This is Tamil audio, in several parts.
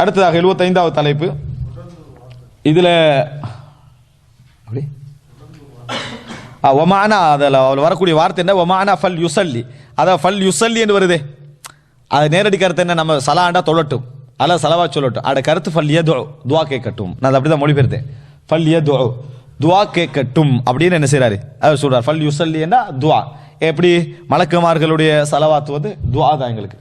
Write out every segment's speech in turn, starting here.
அடுத்ததாக எழுபத்தைந்தாவது தலைப்பு. இதில் அப்படி ஒமானா அதில் அவள் வரக்கூடிய வார்த்தை என்ன? ஒமானா ஃபல் யுசல்லி. அதான் ஃபல் யுசல்லி என்று வருதே. அது நேரடி கருத்து என்ன? நம்ம சலாண்டா தொழட்டும் அல்ல சலவா சொல்லட்டும். அட கருத்து ஃபல் ஏதோ துவா கேட்கட்டும். நான் அப்படி தான் மொழிபெயர்த்தேன். ஃபல் ஏதோ துவா கேட்கட்டும் அப்படின்னு என்ன செய்கிறாரு அவர் சொல்கிறார் ஃபல் யுசல்லின்னா துவா. எப்படி? மலக்குமார்களுடைய செலவாத்துவது துவா தான் எங்களுக்கு.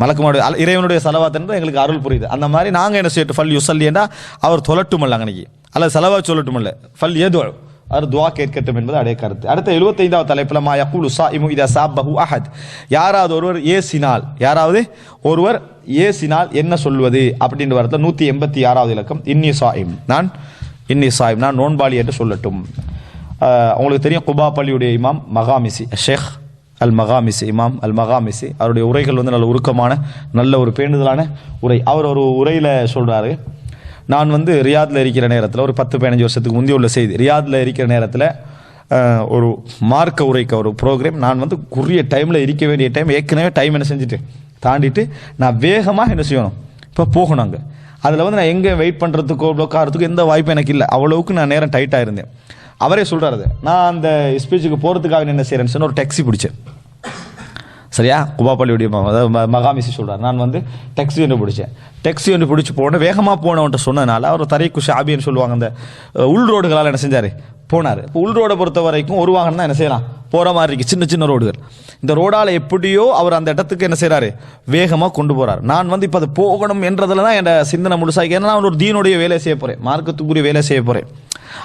மலக்குமாருடைய இறைவனுடைய சலவாத் எங்களுக்கு அருள் புரியுது. அந்த மாதிரி நாங்கள் என்ன செய்யட்டும்? ஃபல் யுசல்லின்னா அவர் தொலட்டுமல்ல அல்ல அன்னைக்கு அல்ல செலவா சொல்லட்டுமல்ல ஃபல் ஏதோ அவர் துவா கேட்கட்டும் என்பது அடைய கருத்து. அடுத்த எழுபத்தைந்தாவது தலைப்பில் மா யக்குலு சா இமு இதா சாப்பஹு அஹத். யாராவது ஒருவர் ஏசினால் யாராவது ஒருவர் ஏசினால் என்ன சொல்வது? அப்படின்ற வரத்தில் நூற்றி எண்பத்தி ஆறாவது இலக்கம். இன்னி சாயிம். நான் இன்னி சாயிம். நான் நோன்பாளி என்று சொல்லட்டும். உங்களுக்கு தெரியும் குபா பள்ளியுடைய இமாம் மகாமிசி. ஷேக் அல் மகாமிசி இமாம் அல் மகாமிசி அவருடைய உரைகள் வந்து நல்ல உருக்கமான நல்ல ஒரு பேணுதலான உரை. அவர் ஒரு உரையில் சொல்கிறாரு நான் வந்து ரியாத்ல இருக்கிற நேரத்தில் ஒரு பத்து பதினஞ்சு வருஷத்துக்கு முந்தைய உள்ள செய்தி ரியாத்ல இருக்கிற நேரத்தில் ஒரு மார்க்க உரைக்க ஒரு ப்ரோக்ராம் நான் வந்து குறுகிய டைமில் இருக்க வேண்டிய டைம் ஏற்கனவே டைம் என்ன செஞ்சுட்டு தாண்டிட்டு நான் வேகமாக என்ன செய்யணும் இப்போ போகணும் அங்கே. அதில் வந்து நான் எங்கே வெயிட் பண்ணுறதுக்கோ உட்காரத்துக்கோ எந்த வாய்ப்பும் எனக்கு இல்லை. அவ்வளவுக்கு நான் நேரம் டைட்டாக இருந்தேன். அவரே சொல்கிறாரு நான் அந்த ஸ்பீச்சுக்கு போகிறதுக்காக என்ன செய்கிறேன்னு சொன்ன ஒரு டாக்ஸி பிடிச்சேன் சரியா? குபாப்பள்ளியுடைய ம- மகாமிசி சொல்கிறார் நான் வந்து டெக்ஸி ஒன்று பிடிச்சேன். டெக்ஸி ஒன்று பிடிச்சி போன வேகமாக போனவன்ட்ட சொன்னதுனால அவர் தரைக்கு ஷாபின்னு சொல்லுவாங்க அந்த உள் ரோடுகளால் என்ன செஞ்சார்? போனார். இப்போ உள் ரோடை பொறுத்த வரைக்கும் ஒரு வாகனம் தான் என்ன செய்யலாம்? போகிற மாதிரி இருக்குது சின்ன சின்ன ரோடுகள். இந்த ரோடால் எப்படியோ அவர் அந்த இடத்துக்கு என்ன செய்கிறாரு வேகமாக கொண்டு போகிறார் நான் வந்து இப்போ அது போகணும் என்றதில் தான் என் சிந்தனை முழுசாக ஏன்னா நான் ஒரு தீனுடைய வேலை செய்ய போகிறேன் மார்க்கத்துக்குரிய வேலை செய்ய போகிறேன்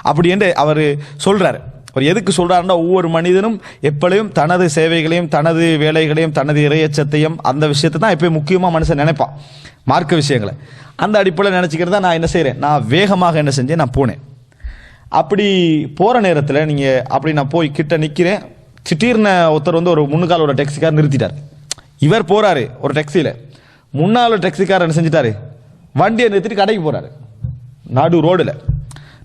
அப்படி என்று அவர் சொல்கிறாரு அவர் எதுக்கு சொல்கிறாருன்னா ஒவ்வொரு மனிதனும் எப்பளையும் தனது சேவைகளையும் தனது வேலைகளையும் தனது இறையச்சத்தையும் அந்த விஷயத்தை தான் எப்போயும் முக்கியமாக மனுஷன் நினைப்பான். மார்க்க விஷயங்களை. அந்த அடிப்படையில் நினச்சிக்கிறதா நான் என்ன செய்கிறேன் நான் வேகமாக என்ன செஞ்சேன்? நான் போனேன். அப்படி போகிற நேரத்தில் நீங்கள் அப்படி நான் போய் கிட்ட நிற்கிறேன் திடீர்னு ஒருத்தர் வந்து ஒரு முன்னுக்கால ஒரு டெக்ஸிக்கார் நிறுத்திட்டார். இவர் போகிறாரு ஒரு டெக்ஸியில். முன்னால் ஒரு என்ன செஞ்சிட்டாரு? வண்டியை நிறுத்திட்டு கடைக்கு போகிறாரு நடு ரோடில்.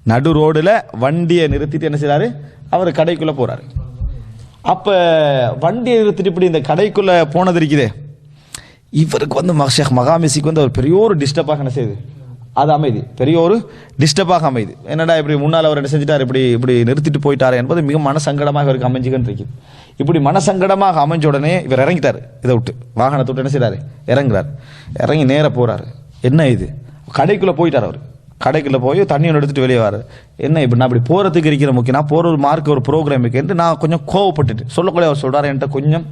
நடு ரோடில் வண்டியை நிறுத்திட்டு என்ன செய்கிறாரு அவர் கடைக்குள்ளே போகிறாரு அப்போ வண்டியை நிறுத்திட்டு இப்படி இந்த கடைக்குள்ளே போனது இருக்குதே. இவருக்கு வந்து ம- ஷேக் மகாமிசிக்கு வந்து ஒரு பெரிய ஒரு டிஸ்டர்பாக என்ன செய்யுது அது அமைதி. பெரிய ஒரு டிஸ்டர்பாக அமைது. என்னடா இப்படி முன்னால் அவர் என்ன செஞ்சிட்டார்? இப்படி இப்படி நிறுத்திட்டு போயிட்டார் என்பது மிக மனசங்கடமாக இவருக்கு அமைஞ்சுக்கின்னு இருக்குது இப்படி மனசங்கடமாக அமைஞ்ச உடனே இவர் இறங்கிட்டார். இதை விட்டு வாகனத்தை விட்டு என்ன செய்கிறாரு இறங்குறாரு. இறங்கி நேராக போகிறாரு என்ன இது? கடைக்குள்ளே போயிட்டார் அவர். கடைக்குள்ளே போய் தண்ணி ஒன்று எடுத்துட்டு வெளியே வர. என்ன இப்படி நான் இப்படி போகிறதுக்கு இருக்கிற முக்கியம்? நான் போகிற ஒரு மார்க் ஒரு ப்ரோக்ராம் என்று நான் கொஞ்சம் கோவப்பட்டுட்டு சொல்லக்கூடிய அவர் சொல்கிறார் என்கிட்ட கொஞ்சம்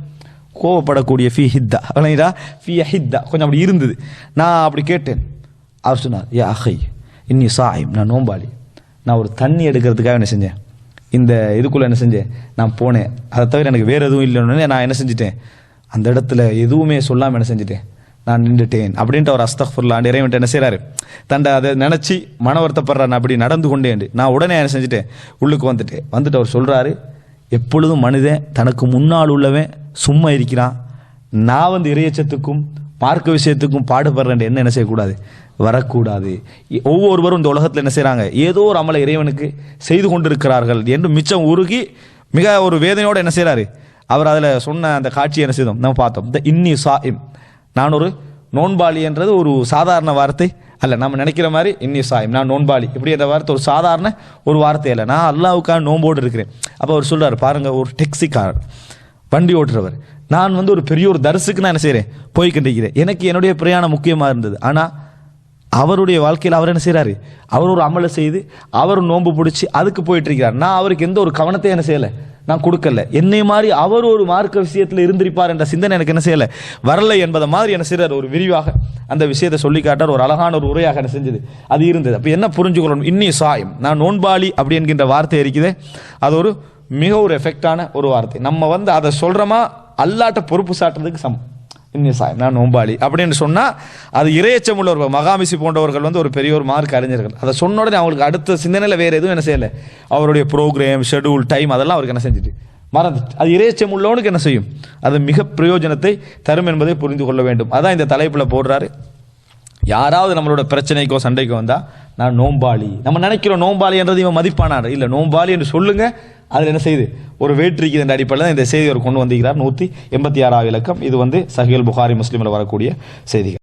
கோவப்படக்கூடிய ஃபி ஹித்தா. விளங்கிடா ஃபி ஹித்தா. கொஞ்சம் அப்படி இருந்தது. நான் அப்படி கேட்டேன். அவர் சொன்னார் ஏ அஹை இன்னி சாயிம் நான் நோம்பாளி. நான் ஒரு தண்ணி எடுக்கிறதுக்காக என்ன செஞ்சேன்? இந்த இதுக்குள்ளே என்ன செஞ்சேன்? நான் போனேன். அதை தவிர எனக்கு வேறு எதுவும் இல்லைன்னு நான் என்ன செஞ்சிட்டேன்? அந்த இடத்துல எதுவுமே சொல்லாமல் என்ன செஞ்சிட்டேன்? நான் நின்றுட்டேன் அப்படின்ட்டு அவர் அஸ்தஃபுல்லாண்டு இறைவன்ட்டு என்ன செய்கிறாரு தண்டை அதை நினச்சி மன வருத்தப்படுறான் அப்படி நடந்து கொண்டேன் நான் உடனே என்ன செஞ்சுட்டேன்? உள்ளுக்கு வந்துட்டேன். வந்துட்டு அவர் சொல்கிறாரு எப்பொழுதும் மனிதன் தனக்கு முன்னால் உள்ளவன் சும்மா இருக்கிறான். நான் வந்து இறையச்சத்துக்கும் பார்க்க விஷயத்துக்கும் பாடுபடுறேன் என்ன என்ன செய்யக்கூடாது? வரக்கூடாது. ஒவ்வொருவரும் இந்த உலகத்தில் என்ன செய்கிறாங்க ஏதோ ஒரு அமலை இறைவனுக்கு செய்து கொண்டிருக்கிறார்கள் என்று மிச்சம் உருகி மிக ஒரு வேதனையோடு என்ன செய்கிறாரு அவர் அதில் சொன்ன அந்த காட்சியை என்ன செய்தோம்? நம்ம பார்த்தோம். த இன்னி சாயிம் நான் ஒரு நோன்பாளி என்றது ஒரு சாதாரண வார்த்தை அல்ல. நம்ம நினைக்கிற மாதிரி இன்னி சாயம். நான் நோன்பாளி. இப்படி அந்த வார்த்தை ஒரு சாதாரண ஒரு வார்த்தை இல்லை நான் அல்லாவுக்காக நோன்போடு இருக்கிறேன். அப்போ அவர் சொல்கிறார் பாருங்கள் ஒரு டெக்ஸிக்காரர் வண்டி ஓட்டுறவர். நான் வந்து ஒரு பெரிய ஒரு தரிசுக்கு நான் என்ன செய்கிறேன் போய் கண்டிக்கிறேன் எனக்கு என்னுடைய பிரயாணம் முக்கியமாக இருந்தது. ஆனால் அவருடைய வாழ்க்கையில் அவர் என்ன செய்கிறாரு அவர் ஒரு அமலை செய்து அவர் நோன்பு பிடிச்சி அதுக்கு போயிட்டு இருக்கிறார் நான் அவருக்கு எந்த ஒரு கவனத்தையும் என்ன செய்யலை. நான் கொடுக்கல. என்னை மாதிரி அவர் ஒரு மார்க்க விஷயத்தில் இருந்திருப்பார் என்ற சிந்தனை எனக்கு என்ன செய்யலை. வரலை என்பதை மாதிரி என்ன செய்கிறார் ஒரு விரிவாக அந்த விஷயத்தை சொல்லி காட்டார். ஒரு அழகான ஒரு உரையாக என்ன செஞ்சது. அது இருந்தது. அப்போ என்ன புரிஞ்சுக்கொள்ளணும்? இன்னி சாயம். நான் நோன்பாளி அப்படி என்கின்ற வார்த்தை இருக்குது அது ஒரு மிக ஒரு எஃபெக்டான ஒரு வார்த்தை. நம்ம வந்து அதை சொல்கிறோமா அல்லாட்ட பொறுப்பு சாட்டுறதுக்கு சமம். இன்னி நான் நோம்பாளி. அப்படின்னு சொன்னால் அது இரையச்சம் உள்ளவர்கள் மகாமிசி போன்றவர்கள் வந்து ஒரு பெரிய ஒரு மார்க் அறிஞர்கள். அதை சொன்ன உடனே அவங்களுக்கு அடுத்த சிந்தனையில் வேறு எதுவும் என்ன செய்யலை. அவருடைய ப்ரோக்ராம் ஷெட்யூல் டைம் அதெல்லாம் அவருக்கு என்ன செஞ்சுட்டு மறந்துட்டு. அது இரையச்சம் உள்ளவனுக்கு என்ன செய்யும்? அது மிக பிரயோஜனத்தை தரும் என்பதை புரிந்து கொள்ள வேண்டும். அதான் இந்த தலைப்பில் போடுறாரு. யாராவது நம்மளோட பிரச்சனைக்கோ சண்டைக்கோ வந்தால் நான் நோம்பாளி. நம்ம நினைக்கிறோம் நோம்பாளி என்றது இவன் மதிப்பானார் இல்லை நோம்பாளி என்று சொல்லுங்க அதில் என்ன செய்யுது ஒரு வேற்றிக்கு இந்த அடிப்படையில் தான் இந்த செய்தி அவர் கொண்டு வந்திருக்கிறார். நூற்றி எண்பத்தி ஆறாவது இலக்கம். இது வந்து சஹில் புகாரி முஸ்லீமில் வரக்கூடிய செய்திகள்.